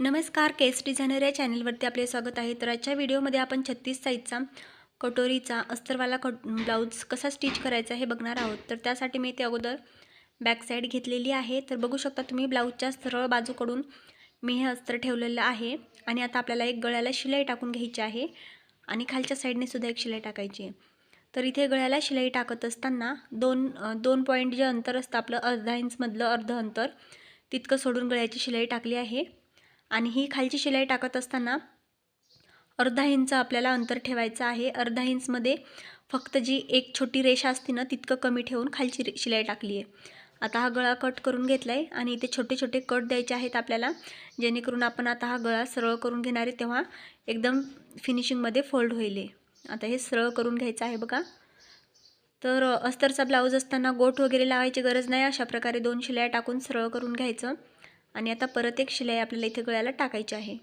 नमस्कार केस डिझायनर या चॅनलवरती आपले स्वागत आहे. तर आजच्या व्हिडिओमध्ये आपण छत्तीस साईजचा कटोरीचा अस्तरवाला कट ब्लाऊज कसा स्टिच करायचा हे बघणार आहोत. तर त्यासाठी मी ते अगोदर बॅक साईड घेतलेली आहे. तर बघू शकता तुम्ही ब्लाऊजच्या सरळ बाजूकडून मी हे अस्तर ठेवलेलं आहे आणि आता आपल्याला एक गळ्याला शिलाई टाकून घ्यायची आहे आणि खालच्या साईडने सुद्धा एक शिलाई टाकायची आहे. तर इथे गळ्याला शिलाई टाकत असताना दोन दोन पॉईंट जे अंतर असतं आपलं अर्धा इंचमधलं अर्ध अंतर तितकं सोडून गळ्याची शिलाई टाकली आहे. आणि ही खालची शिलाई टाकत असताना अर्धा इंच आपल्याला अंतर ठेवायचं आहे. अर्धा इंचमध्ये फक्त जी एक छोटी रेषा असते ना तितकं कमी ठेवून खालची शिलाई टाकली आहे. आता हा गळा कट करून घेतला आहे आणि इथे छोटे छोटे कट द्यायचे आहेत आपल्याला. जेणेकरून आपण आता हा गळा सरळ करून घेणार आहे तेव्हा एकदम फिनिशिंगमध्ये फोल्ड होईल आता हे सरळ करून घ्यायचं आहे बघा. तर अस्तरचा ब्लाऊज असताना गोठ वगैरे लावायची गरज नाही. अशा प्रकारे दोन शिलाई टाकून सरळ करून घ्यायचं. आणि आता परत एक शिलाई आपल्याला इथे गळ्याला टाकायची आहे.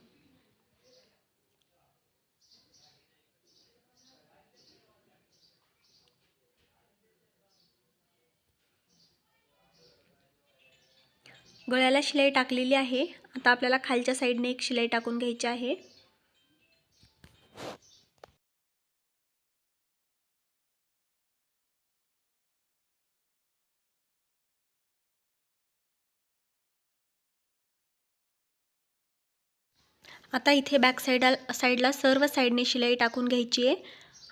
गळ्याला शिलाई टाकलेली आहे. आता आपल्याला खालच्या साईडने एक शिलाई टाकून घ्यायची आहे. आता इथे बॅक साईडा साईडला सर्व साईडने शिलाई टाकून घ्यायची आहे.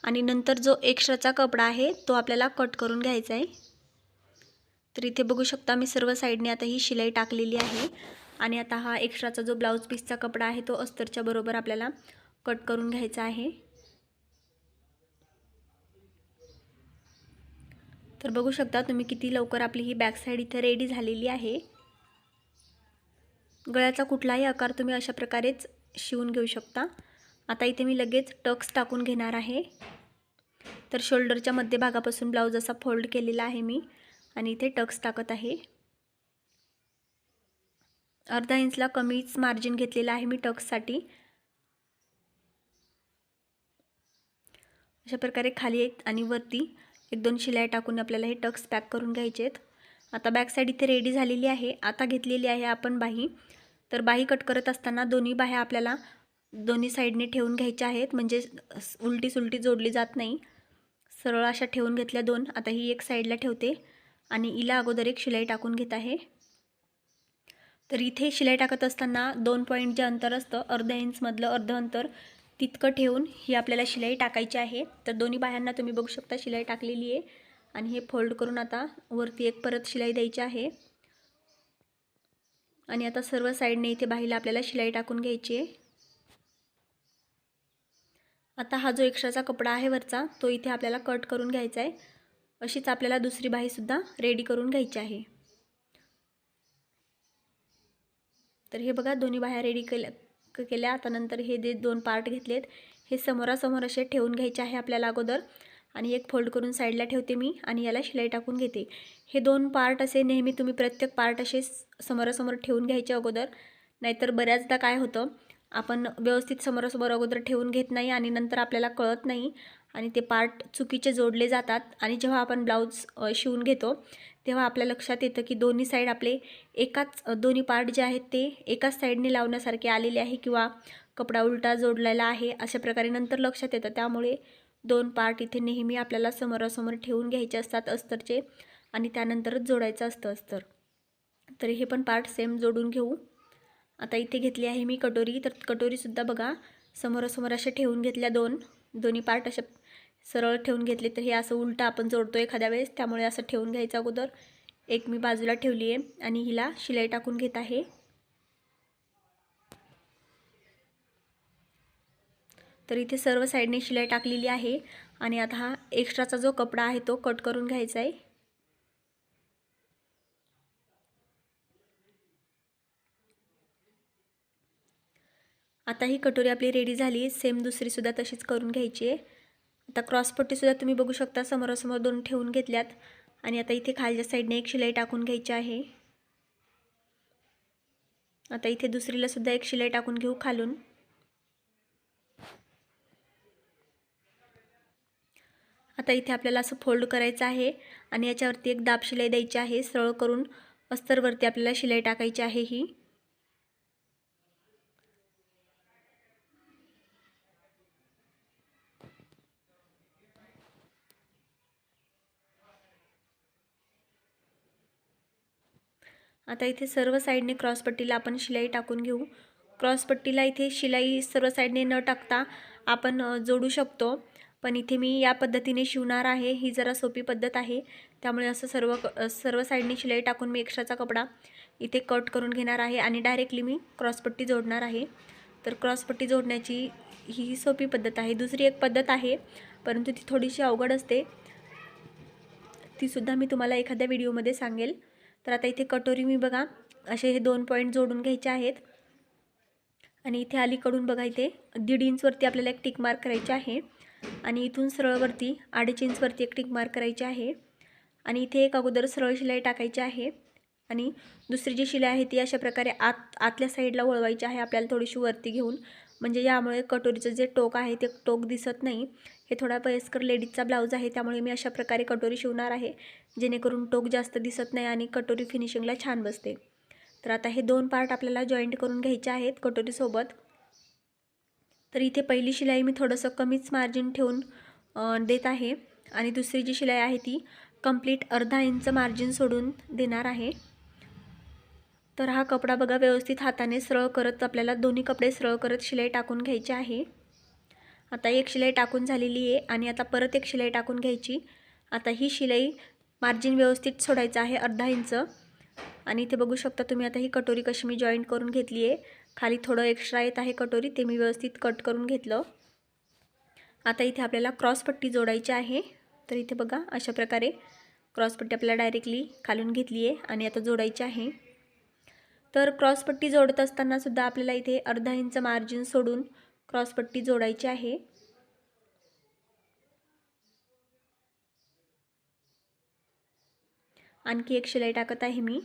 आणि नंतर जो एक्स्ट्राचा कपडा आहे तो आपल्याला कट करून घ्यायचा आहे. तर इथे बघू शकता मी सर्व साईडने आता ही शिलाई टाकलेली आहे. आणि आता हा एक्स्ट्राचा जो ब्लाऊज पीसचा कपडा आहे तो अस्तरच्या बरोबर आपल्याला कट करून घ्यायचा आहे. तर बघू शकता तुम्ही किती लवकर आपली ही बॅक साईड इथे रेडी झालेली आहे. गळ्याचा कुठलाही आकार तुम्ही अशा प्रकारेच शिवून घेऊ शकता. आता इथे मी लगेच टक्स टाकून घेणार आहे. तर शोल्डरच्या मध्यभागापासून ब्लाऊज असा फोल्ड केलेला आहे मी आणि इथे टक्स टाकत आहे. अर्धा इंचला कमीच मार्जिन घेतलेला आहे मी टक्ससाठी. अशा प्रकारे खाली आणि वरती एक दोन शिलाई टाकून आपल्याला हे टक्स पॅक करून घ्यायचे आहेत आता बॅक साईड इथे रेडी झालेली आहे. आता घेतलेली आहे आपण बाही. तर बाही कट करत असताना दोन्ही बाह्या आपल्याला दोन्ही साईडने ठेवून घ्यायच्या आहेत. म्हणजे उलटी सुलटी जोडली जात नाही. सरळ अशा ठेवून घेतल्या दोन. आता ही एक साईडला ठेवते आणि इला अगोदर एक शिलाई टाकून घेत आहे. तर इथे शिलाई टाकत असताना दोन पॉईंट जे अंतर असतं अर्धा इंचमधलं अर्ध अंतर तितकं ठेवून ही आपल्याला शिलाई टाकायची आहे. तर दोन्ही बाह्यांना तुम्ही बघू शकता शिलाई टाकलेली आहे. आणि हे फोल्ड करून आता वरती एक परत शिलाई द्यायची आहे. आणि आता सर्व साईडने इथे बाहीला आपल्याला शिलाई टाकून घ्यायची आहे. आता हा जो एक्स्ट्राचा कपडा आहे वरचा तो इथे आपल्याला कट करून घ्यायचा आहे. अशीच आपल्याला दुसरी बाहीसुद्धा रेडी करून घ्यायची आहे. तर हे बघा दोन्ही बाह्या रेडी केल्या केल्या. आता नंतर हे जे दोन पार्ट घेतलेत हे समोरासमोर असे ठेवून घ्यायचे आहे आपल्याला अगोदर. आणि एक फोल्ड करून साईडला ठेवते मी आणि याला शिलाई टाकून घेते. हे दोन पार्ट असे नेहमी तुम्ही प्रत्येक पार्ट असे समोरासमोर ठेवून घ्यायचे अगोदर नाहीतर बऱ्याचदा काय होतं आपण व्यवस्थित समोरासमोर अगोदर ठेवून घेत नाही आणि नंतर आपल्याला कळत नाही आणि ते पार्ट चुकीचे जोडले जातात आणि जेव्हा आपण ब्लाऊज शिवून घेतो तेव्हा आपल्या लक्षात येतं की दोन्ही साईड आपले एकाच दोन्ही पार्ट जे आहेत ते एकाच साईडने लावण्यासारखे आलेले आहे किंवा कपडा उलटा जोडलेला आहे अशा प्रकारे नंतर लक्षात येतं. त्यामुळे दोन पार्ट इथे नेहमी आपल्याला समोरासमोर ठेवून घ्यायचे असतात अस्तरचे आणि त्यानंतरच जोडायचं असतं अस्तर. तर हे पण पार्ट सेम जोडून घेऊ. आता इथे घेतली आहे मी कटोरी. तर कटोरीसुद्धा बघा समोरासमोर अशा ठेवून घेतल्या दोन. दोन्ही पार्ट अशा सरळ ठेवून घेतले तर हे असं उलटं आपण जोडतो एखाद्या वेळेस त्यामुळे असं ठेवून घ्यायचं अगोदर. एक मी बाजूला ठेवली आहे आणि हिला शिलाई टाकून घेत आहे. तर इथे सर्व साईडने शिलाई टाकलेली आहे. आणि आता हा एक्स्ट्राचा जो कपडा आहे तो कट करून घ्यायचा आहे. आता ही कटोरी आपली रेडी झाली. सेम दुसरीसुद्धा तशीच करून घ्यायची आहे. आता क्रॉसपट्टीसुद्धा तुम्ही बघू शकता. समोरासमोर दोन ठेवून घेतल्यात. आणि आता इथे खालच्या साईडने एक शिलाई टाकून घ्यायची आहे. आता इथे दुसरीलासुद्धा एक शिलाई टाकून घेऊ खालून. आता इथे आपल्याला असं फोल्ड करायचं आहे आणि याच्यावरती एक दाब शिलाई द्यायची आहे. सरळ करून अस्तरवरती आपल्याला शिलाई टाकायची आहे ही. आता इथे सर्व साईडने क्रॉसपट्टीला आपण शिलाई टाकून घेऊ. क्रॉसपट्टीला इथे शिलाई सर्व साईडने न टाकता आपण जोडू शकतो. पण इथे मी या पद्धतीने शिवणार आहे. ही जरा सोपी पद्धत आहे. त्यामुळे असं सर्व क- सर्व साईडने शिलाई टाकून मी एक्स्ट्राचा कपडा इथे कट करून घेणार आहे आणि डायरेक्टली मी क्रॉसपट्टी जोडणार आहे. तर क्रॉसपट्टी जोडण्याची ही सोपी पद्धत आहे. दुसरी एक पद्धत आहे परंतु ती थोडीशी अवघड असते. तीसुद्धा मी तुम्हाला एखाद्या व्हिडिओमध्ये सांगेल. तर आता इथे कटोरी मी बघा असे हे दोन पॉईंट जोडून घ्यायचे आहेत. आणि इथे अलीकडून बघा इथे दीड इंचवरती आपल्याला एक टिक मार्क करायचे आहे. आणि इथून सरळवरती अडीच इंचवरती एक टिक मार्क करायची आहे. आणि इथे एक अगोदर सरळ शिलाई टाकायची आहे. आणि दुसरी जी शिलाई आहे ती अशा प्रकारे आत आतल्या साईडला वळवायची आहे आपल्याला थोडीशी वरती घेऊन. म्हणजे यामुळे कटोरीचं जे टोक आहे ते टोक दिसत नाही. हे थोडा वयस्कर लेडीजचा ब्लाऊज आहे त्यामुळे मी अशा प्रकारे कटोरी शिवणार आहे. जेणेकरून टोक जास्त दिसत नाही आणि कटोरी फिनिशिंगला छान बसते. तर आता हे दोन पार्ट आपल्याला जॉईंट करून घ्यायचे आहेत कटोरीसोबत. तर इथे पहिली शिलाई मी थोडंसं कमीच मार्जिन ठेवून देत आहे. आणि दुसरी जी शिलाई आहे ती कंप्लीट अर्धा इंच मार्जिन सोडून देणार आहे. तर हा कपडा बघा व्यवस्थित हाताने सरळ करत आपल्याला दोन्ही कपडे सरळ करत शिलाई टाकून घ्यायची आहे. आता एक शिलाई टाकून झालेली आहे आणि आता परत एक शिलाई टाकून घ्यायची. आता ही शिलाई मार्जिन व्यवस्थित सोडायचं आहे अर्धा इंच आणि इथे बघू शकता तुम्ही आता ही कटोरी कशी मी जॉईंट करून घेतली आहे. खाली थोडं एक्स्ट्रा येत आहे कटोरी ते मी व्यवस्थित कट करून घेतलं. आता इथे आपल्याला क्रॉसपट्टी जोडायची आहे. तर इथे बघा अशा प्रकारे क्रॉसपट्टी आपल्याला डायरेक्टली खालून घेतली आहे आणि आता जोडायची आहे. तर क्रॉसपट्टी जोडत असतानासुद्धा आपल्याला इथे अर्धा इंच मार्जिन सोडून क्रॉसपट्टी जोडायची आहे. आणखी एक शिलाई टाकत आहे मी.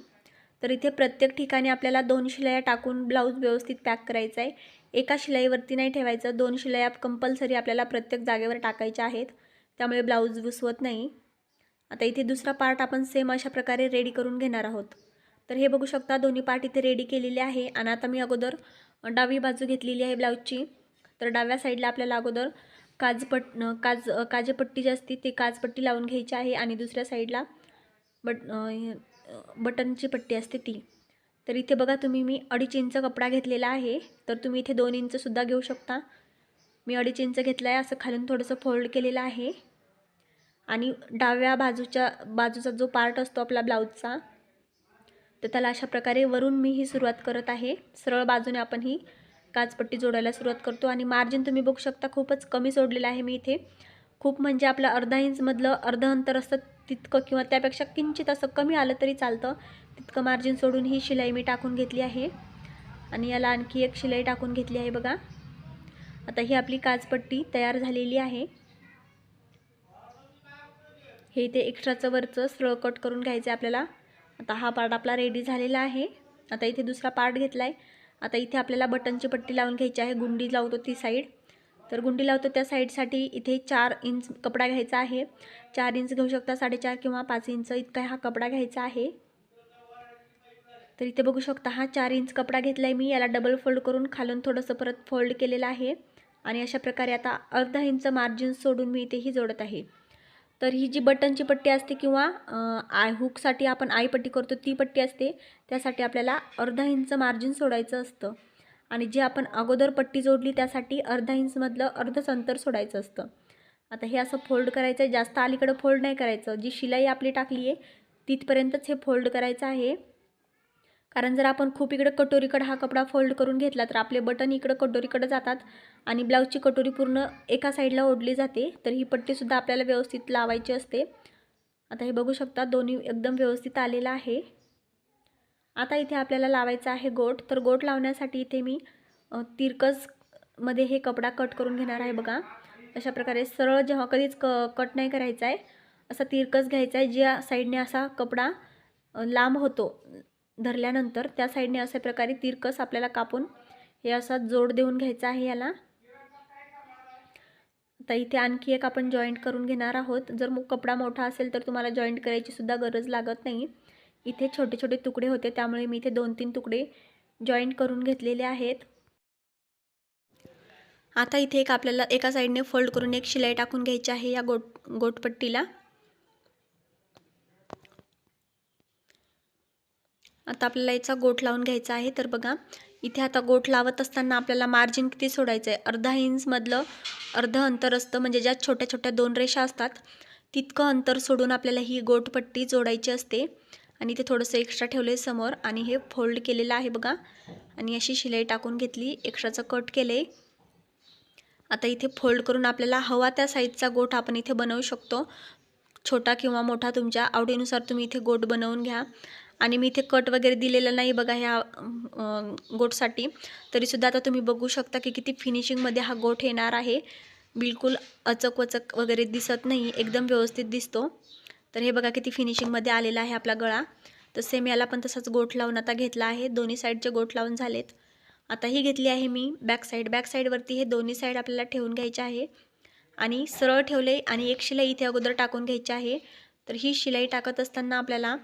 तर इथे प्रत्येक ठिकाणी आपल्याला दोन शिलाया टाकून ब्लाऊज व्यवस्थित पॅक करायचा आहे. एका शिलाईवरती नाही ठेवायचं. दोन शिलाया कंपल्सरी आपल्याला प्रत्येक जागेवर टाकायच्या आहेत. त्यामुळे ब्लाऊज विसवत नाही. आता इथे दुसरा पार्ट आपण सेम अशा प्रकारे रेडी करून घेणार आहोत. तर हे बघू शकता दोन्ही पार्ट इथे रेडी केलेले आहे आणि आता मी अगोदर डावी बाजू घेतलेली आहे ब्लाऊजची. तर डाव्या साईडला आपल्याला अगोदर काजपट काज काजेपट्टी जी असते ती काजपट्टी लावून घ्यायची आहे आणि दुसऱ्या साईडला बट बटनची पट्टी असते ती. तर इथे बघा तुम्ही मी अडीच इंच कपडा घेतलेला आहे. तर तुम्ही इथे दोन इंचसुद्धा घेऊ शकता. मी अडीच इंच घेतला आहे असं खालून थोडंसं फोल्ड केलेलं आहे. आणि डाव्या बाजूच्या बाजूचा जो पार्ट असतो आपला ब्लाऊजचा तर त्याला अशा प्रकारे वरून मी ही सुरुवात करत आहे. सरळ बाजूने आपण ही काचपट्टी जोडायला सुरुवात करतो. आणि मार्जिन तुम्ही बघू शकता खूपच कमी सोडलेलं आहे मी इथे. खूप म्हणजे आपलं अर्धा इंचमधलं अर्ध अंतर असतं तितकं किंवा त्यापेक्षा किंचित असं कमी आलं तरी चालतं. तितकं मार्जिन सोडून ही शिलाई मी टाकून घेतली आहे. आणि याला आणखी एक शिलाई टाकून घेतली आहे बघा. आता ही आपली काचपट्टी तयार झालेली आहे. हे इथे एक्स्ट्राचं वरचं सरळ कट करून घ्यायचं आहे आपल्याला. आता हा पार्ट आपला रेडी झालेला आहे. आता इथे दुसरा पार्ट घेतला आहे आता इथे आपल्याला बटनची पट्टी लावून घ्यायची आहे. गुंडी लावतो ती साईड तर गुंडी लावतो त्या साईडसाठी. इथे चार इंच कपडा घ्यायचा आहे. चार इंच घेऊ शकता साडेचार किंवा पाच इंच इतका हा कपडा घ्यायचा आहे. तर इथे बघू शकता हा चार इंच कपडा घेतला आहे मी. याला डबल फोल्ड करून खालून थोडंसं परत फोल्ड केलेलं आहे. आणि अशा प्रकारे आता अर्धा इंच मार्जिन सोडून मी इथेही जोडत आहे. तर ही जी बटनची पट्टी असते किंवा आय हुकसाठी आपण आई पट्टी करतो ती पट्टी असते. त्यासाठी आपल्याला अर्धा इंच मार्जिन सोडायचं असतं. आणि जी आपण अगोदर पट्टी जोडली त्यासाठी अर्धा इंचमधलं अर्धच अंतर सोडायचं असतं. आता हे असं फोल्ड करायचं आहे जास्त अलीकडं फोल्ड नाही करायचं. जी शिलाई आपली टाकली आहे तिथपर्यंतच हे फोल्ड करायचं आहे. कारण जर आपण खूप इकडं कटोरीकडं हा कपडा फोल्ड करून घेतला तर आपले बटन इकडं कटोरीकडं जातात आणि ब्लाऊजची कटोरी पूर्ण एका साईडला ओढली जाते तर ही पट्टीसुद्धा आपल्याला व्यवस्थित लावायची असते. आता हे बघू शकता दोन्ही एकदम व्यवस्थित आलेलं आहे. आता इथे आपल्याला लावायचं आहे गोट. तर गोट लावण्यासाठी इथे मी तिरकसमध्ये हे कपडा कट करून घेणार आहे बघा. अशा प्रकारे सरळ जेव्हा कधीच क कट नाही करायचा आहे असा तिरकस घ्यायचा आहे. ज्या साईडने असा कपडा लांब होतो धरल्यानंतर त्या साईडने अशा प्रकारे तिरकस आपल्याला कापून हे असा जोड देऊन घ्यायचा आहे याला. आता इथे आणखी एक आपण जॉईंट करून घेणार आहोत. जर मग कपडा मोठा असेल तर तुम्हाला जॉईंट करायची सुद्धा गरज लागत नाही. इथे छोटे छोटे तुकडे होते त्यामुळे मी इथे दोन तीन तुकडे जॉईंट करून घेतलेले आहेत. आता इथे एक आपल्याला एका साईडने फोल्ड करून एक शिलाई टाकून घ्यायची आहे या गोट गोटपट्टीला. आता आपल्याला याचा गोठ लावून घ्यायचा आहे तर बघा इथे आता गोठ लावत असताना आपल्याला मार्जिन किती सोडायचं आहे अर्धा इंचमधलं अर्धं अंतर असतं म्हणजे ज्या छोट्या छोट्या दोन रेषा असतात तितकं अंतर सोडून आपल्याला ही गोटपट्टी जोडायची असते. आणि ते थोडंसं एक्स्ट्रा ठेवलं आहे समोर आणि हे फोल्ड केलेलं आहे बघा. आणि अशी शिलाई टाकून घेतली एक्स्ट्राचं कट केलं आहे आता इथे फोल्ड करून आपल्याला हवा त्या साईजचा गोठ आपण इथे बनवू शकतो. छोटा किंवा मोठा तुमच्या आवडीनुसार तुम्ही इथे गोट बनवून घ्या. आणि मी इथे कट वगैरे दिलेला नाही बघा ह्या गोटसाठी तरीसुद्धा आता तुम्ही बघू शकता की किती फिनिशिंगमध्ये हा गोठ येणार आहे. बिलकुल अचक वचक वगैरे दिसत नाही एकदम व्यवस्थित दिसतो. तर हे बघा किती फिनिशिंगमध्ये आलेला आहे आपला गळा. तर सेम याला पण तसाच गोठ लावून आता घेतला आहे. दोन्ही साईडचे गोठ लावून झालेत. आता ही घेतली आहे मी बॅक साईड बॅक साईडवरती हे दोन्ही साईड आपल्याला ठेवून घ्यायचे आहे. आणि सरळ ठेवले आणि एक शिलाई इथे अगोदर टाकून घ्यायची आहे. तर ही शिलाई टाकत असताना आपल्याला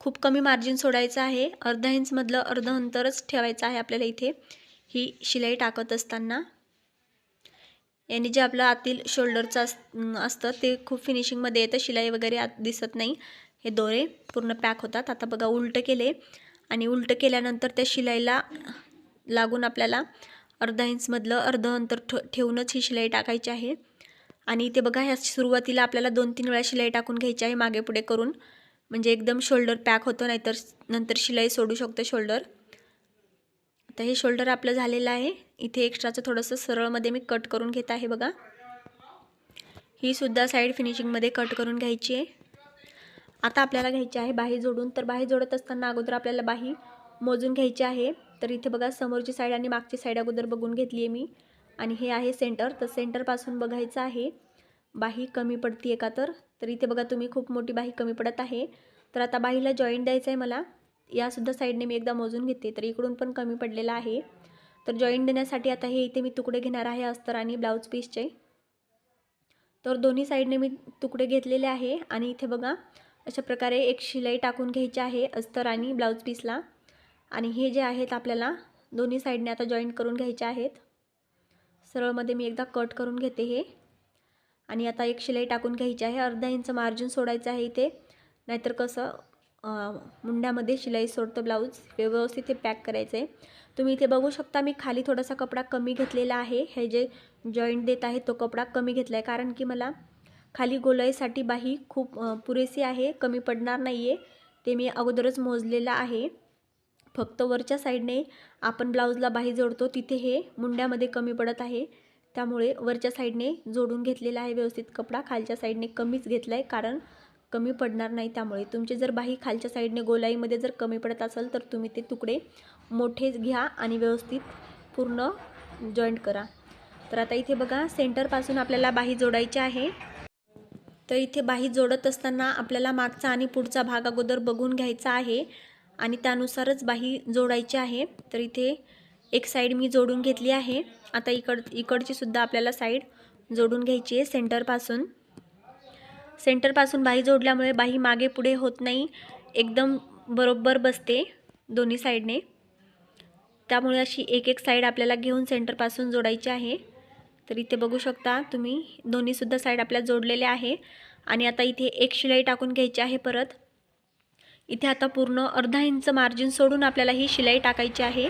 खूप कमी मार्जिन सोडायचं आहे. अर्धा इंचमधलं अर्ध अंतरच ठेवायचं आहे आपल्याला इथे. ही शिलाई टाकत असताना. याने जे आपलं आतील शोल्डरचं अस असतं ते खूप फिनिशिंगमध्ये येतं. शिलाई वगैरे आत दिसत नाही. हे दोरे पूर्ण पॅक होतात. आता बघा उलटं केले. आणि उलटं केल्यानंतर त्या शिलाईला लागून आपल्याला अर्धा इंचमधलं अर्ध अंतर ठेवूनच ही शिलाई टाकायची आहे. आणि इथे बघा ह्या सुरुवातीला आपल्याला दोन तीन वेळा शिलाई टाकून घ्यायची आहे मागे पुढे करून. म्हणजे एकदम शोल्डर पॅक होतं नाहीतर नंतर शिलाई सोडू शकतो शोल्डर. तर हे शोल्डर आपलं झालेलं आहे. इथे एक्स्ट्राचं थोडंसं सरळमध्ये मी कट करून घेत आहे बघा. ही सुद्धा साईड फिनिशिंगमध्ये कट करून घ्यायची आहे. आता आपल्याला घ्यायची आहे बाही जोडून. तर बाही जोडत असताना अगोदर आपल्याला बाही मोजून घ्यायची आहे. तर इथे बघा समोरची साईड आणि मागची साईड अगोदर बघून घेतली आहे मी. आणि हे आहे सेंटर. तर सेंटरपासून बघायचं आहे. बाही कमी पडती का तर. तर इथे बघा तुम्ही खूप मोठी बाही कमी पडत आहे. तर आता बाहीला जॉईंट द्यायचं आहे मला. यासुद्धा साईडने मी एकदा मोजून घेते तर इकडून पण कमी पडलेला आहे. तर जॉईंट देण्यासाठी आता हे इथे मी तुकडे घेणार आहे अस्तर आणि ब्लाऊज पीसचे तर दोन्ही साईडने मी तुकडे घेतलेले आहे आणि इथे बघा अशा प्रकारे एक शिलाई टाकून घ्यायची आहे अस्तर आणि ब्लाऊज पीसला आणि हे जे आहेत आपल्याला दोन्ही साईडने आता जॉईंट करून घ्यायचे आहेत. सरळमध्ये मी एकदा कट करून घेते हे. आणि आता एक शिलाई टाकून घ्यायची आहे अर्धा इंच मार्जिन सोडायचं आहे इथे. नाहीतर कसं मुंड्यामध्ये शिलाई सोडतं ब्लाऊज व्यवस्थित ते पॅक करायचं आहे तुम्ही इथे बघू शकता मी खाली थोडासा कपडा कमी घेतलेला आहे. हे जे जॉईंट देत आहे तो कपडा कमी घेतला आहे कारण की मला खाली गोलाईसाठी बाही खूप पुरेसी आहे. कमी पडणार नाही आहे ते मी अगोदरच मोजलेलं आहे. फक्त वरच्या साईडने आपण ब्लाऊजला बाही जोडतो. तिथे हे मुंड्यामध्ये कमी पडत आहे. त्यामुळे वरच्या साईडने जोडून घेतलेला आहे व्यवस्थित कपडा. खालच्या साईडने कमीच घेतला आहे कारण कमी पडणार नाही त्यामुळे. तुमचे जर बाही खालच्या साईडने गोलाईमध्ये जर कमी पडत असेल तर तुम्ही ते तुकडे मोठेच घ्या आणि व्यवस्थित पूर्ण जॉईंट करा. तर आता इथे बघा सेंटरपासून आपल्याला बाही जोडायची आहे. तर इथे बाही जोडत असताना आपल्याला मागचा आणि पुढचा भाग अगोदर बघून घ्यायचा आहे आणि त्यानुसारच बाही जोडायची आहे. तर इथे एक साईड मी जोडून घेतली आहे. आता इकड इकडची सुद्धा आपल्याला साईड जोडून घ्यायची आहे सेंटरपासून. सेंटरपासून बाही जोडल्यामुळे बाही मागे पुढे होत नाही. एकदम बरोबर बसते दोन्ही साईडने. त्यामुळे अशी एक एक साईड आपल्याला घेऊन सेंटरपासून जोडायची आहे. तर इथे बघू शकता तुम्ही दोन्हीसुद्धा साईड आपल्या जोडलेल्या आहे. आणि आता इथे एक शिलाई टाकून घ्यायची आहे परत. इथे आता पूर्ण अर्धा इंच मार्जिन सोडून आपल्याला ही शिलाई टाकायची आहे.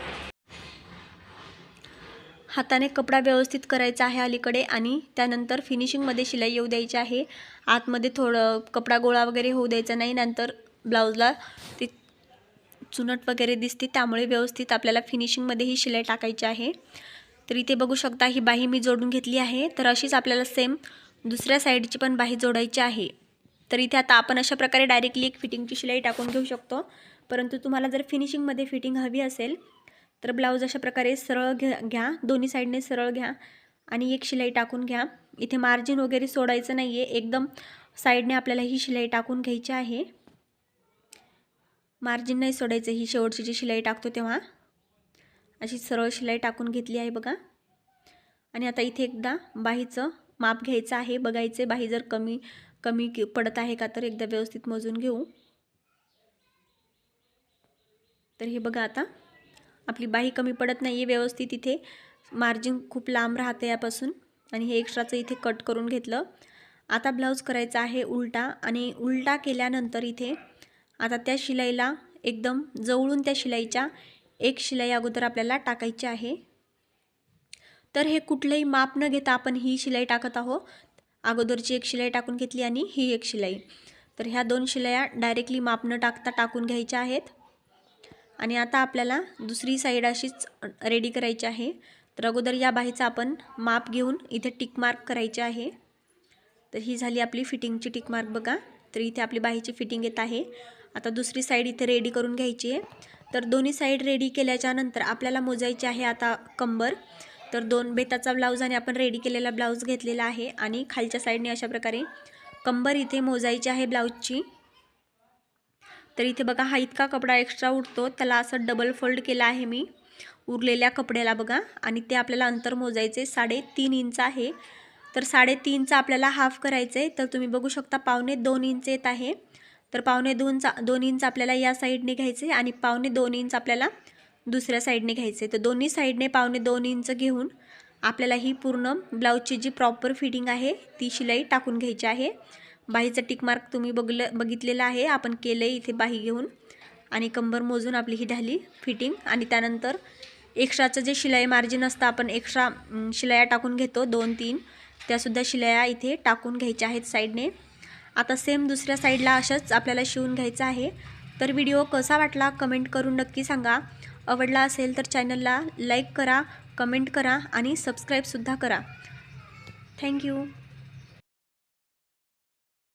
हाताने कपडा व्यवस्थित करायचा आहे अलीकडे आणि त्यानंतर फिनिशिंगमध्ये शिलाई येऊ द्यायची आहे. आतमध्ये थोडं कपडा गोळा वगैरे होऊ द्यायचा नाही नंतर ब्लाऊजला ती चुनट वगैरे दिसते त्यामुळे व्यवस्थित आपल्याला फिनिशिंगमध्ये ही शिलाई टाकायची आहे. तर इथे बघू शकता ही बाही मी जोडून घेतली आहे. तर अशीच आपल्याला सेम दुसऱ्या साईडची पण बाही जोडायची आहे. तर इथे आता आपण अशा प्रकारे डायरेक्टली एक फिटिंगची शिलाई टाकून घेऊ शकतो. परंतु तुम्हाला जर फिनिशिंगमध्ये फिटिंग हवी असेल तर ब्लाऊज अशा प्रकारे सरळ घ्या घ्या. दोन्ही साईडने सरळ घ्या. आणि एक शिलाई टाकून घ्या. इथे मार्जिन वगैरे सोडायचं नाही आहे एकदम साईडने आपल्याला ही शिलाई टाकून घ्यायची आहे. मार्जिन नाही सोडायचं. ही शेवटची जी शिलाई टाकतो तेव्हा. अशी सरळ शिलाई टाकून घेतली आहे बघा. आणि आता इथे एकदा बाहीचं माप घ्यायचं आहे. बघायचे बाही जर कमी कमी पडत आहे का तर एकदा व्यवस्थित मोजून घेऊ. तर हे बघा आता. आपली बाही कमी पडत नाही आहे व्यवस्थित इथे. मार्जिन खूप लांब राहते यापासून. आणि हे एक्स्ट्राचं इथे कट करून घेतलं. आता ब्लाऊज करायचा आहे उलटा. आणि उलटा केल्यानंतर इथे आता त्या शिलाईला एकदम जवळून त्या शिलाईच्या एक शिलाई अगोदर आपल्याला टाकायची आहे. तर हे कुठलंही माप न घेता आपण ही शिलाई टाकत आहोत. अगोदरची एक शिलाई टाकून घेतली आणि ही एक शिलाई. तर ह्या दोन शिलाया डायरेक्टली माप न टाकता टाकून घ्यायच्या आहेत. आणि आता आपल्याला दुसरी साईड अशीच रेडी करायची आहे. तर अगोदर या बाहीचं आपण माप घेऊन इथे टिक मार्क करायचे आहे. तर ही झाली आपली फिटिंगची टिक मार्क बघा. तर इथे आपली बाहीची फिटिंग येत आहे. आता दुसरी साईड इथे रेडी करून घ्यायची आहे. तर दोन्ही साईड रेडी केल्याच्यानंतर आपल्याला मोजायची आहे आता कंबर. तर दोन बेताचा ब्लाऊज आणि आपण रेडी केलेला ब्लाऊज घेतलेला आहे. आणि खालच्या साईडने अशा प्रकारे कंबर इथे मोजायची आहे ब्लाऊजची तर इथे बघा हा इतका कपडा एक्स्ट्रा उठतो त्याला असं डबल फोल्ड केला आहे मी. उरलेल्या कपड्याला बघा. आणि ते आपल्याला अंतर मोजायचे साडेतीन इंच आहे. तर साडेतीनचा आपल्याला हाफ करायचं आहे तर तुम्ही बघू शकता पावणे दोन इंच येत आहे. तर पावणे दोनचा दोन इंच आपल्याला या साईडने घ्यायचे आणि पावणे दोन इंच आपल्याला दुसऱ्या साईडने घ्यायचे तर दोन्ही साईडने पावणे दोन इंच घेऊन आपल्याला ही पूर्ण ब्लाऊजची जी प्रॉपर फिटिंग आहे ती शिलाई टाकून घ्यायची आहे. बाहीचं टिकमार्क तुम्ही बघलं बघितलेलं आहे. आपण केलं आहे इथे बाही घेऊन. आणि कंबर मोजून आपली ही झाली फिटिंग. आणि त्यानंतर एक्स्ट्राचं जे शिलाई मार्जिन असतं आपण एक्स्ट्रा शिलाया टाकून घेतो दोन तीन. त्यासुद्धा शिलाया इथे टाकून घ्यायच्या आहेत साईडने. आता सेम दुसऱ्या साईडला अशाच आपल्याला शिवून घ्यायचं आहे. तर व्हिडिओ कसा वाटला कमेंट करून नक्की सांगा. आवडला असेल तर चॅनलला लाईक करा कमेंट करा आणि सबस्क्राईबसुद्धा करा. थँक्यू